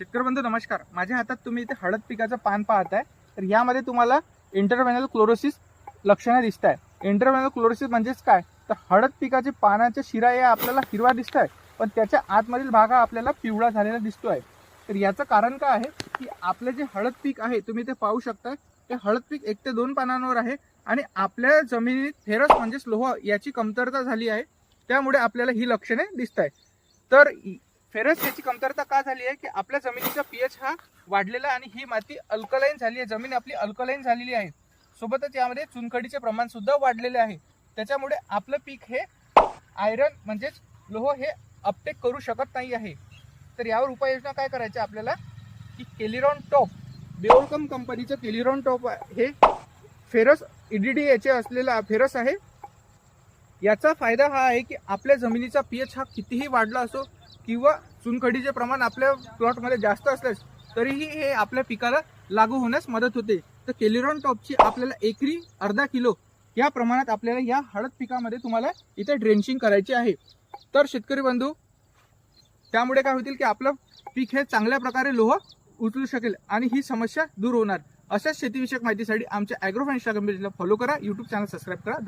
शेतकरी बंधू नमस्कार. माझ्या हातात तुम्ही इथे हळद पिकाचं पान पाहताय. तर यामध्ये तुम्हाला इंटरव्हेनल क्लोरोसिस लक्षणं दिसत आहे इंटरव्हेनल क्लोरोसिस म्हणजेच काय? तर हळद पिकाचे पानाच्या शिरा या आपल्याला हिरवा दिसत आहे पण त्याच्या आतमधील भाग हा आपल्याला पिवळा झालेला दिसतो आहे तर याचं कारण काय आहे? की आपलं जे हळद पीक आहे तुम्ही ते पाहू शकता ते हळद पीक एक ते दोन पानांवर आहे आणि आपल्या जमिनीत फेरस म्हणजेच लोह याची कमतरता झाली आहे. त्यामुळे आपल्याला ही लक्षणे दिसत आहे तर फेरस याची कमतरता का झाली आहे की आपल्या जमिनीचा पीएच हा वाढलेला आहे आणि ही माती अल्कलाईन झाली आहे. जमीन आपली अल्कलाईन झालेली आहे. सोबतच यामध्ये चुनखडीचे प्रमाण सुद्धा वाढलेले आहे. त्याच्यामुळे आपलं पीक हे आयरन म्हणजेच लोह हे अपटेक करू शकत नाही आहे. तर यावर उपाययोजना काय करायच्या आपल्याला? की केलिरॉन टॉप बेओलकम कंपनीचं केलिरॉन टॉप हे फेरस ईडीडी याचे असलेला फेरस आहे. याचा फायदा हा आहे की आपल्या जमिनीचा पीएच हा कितीही वाढला असो किंवा चुनखडीचे प्रमाण आपल्या प्लॉटमध्ये जास्त असल्यास तरीही हे आपल्या पिकाला लागू होण्यास मदत होते. तर केलिरॉन टॉपची आपल्याला एकरी अर्धा किलो या प्रमाणात आपल्याला या हळद पिकामध्ये तुम्हाला इथे ड्रेंचिंग करायची आहे. तर शेतकरी बंधू त्यामुळे काय होतील की आपलं पीक हे चांगल्या प्रकारे लोह उचलू शकेल आणि ही समस्या दूर होणार. अशाच शेतीविषयक माहितीसाठी आमच्या ॲग्रो इंस्टाग्राम कंपनीला फॉलो करा यूट्यूब चॅनल सबस्क्राईब करा.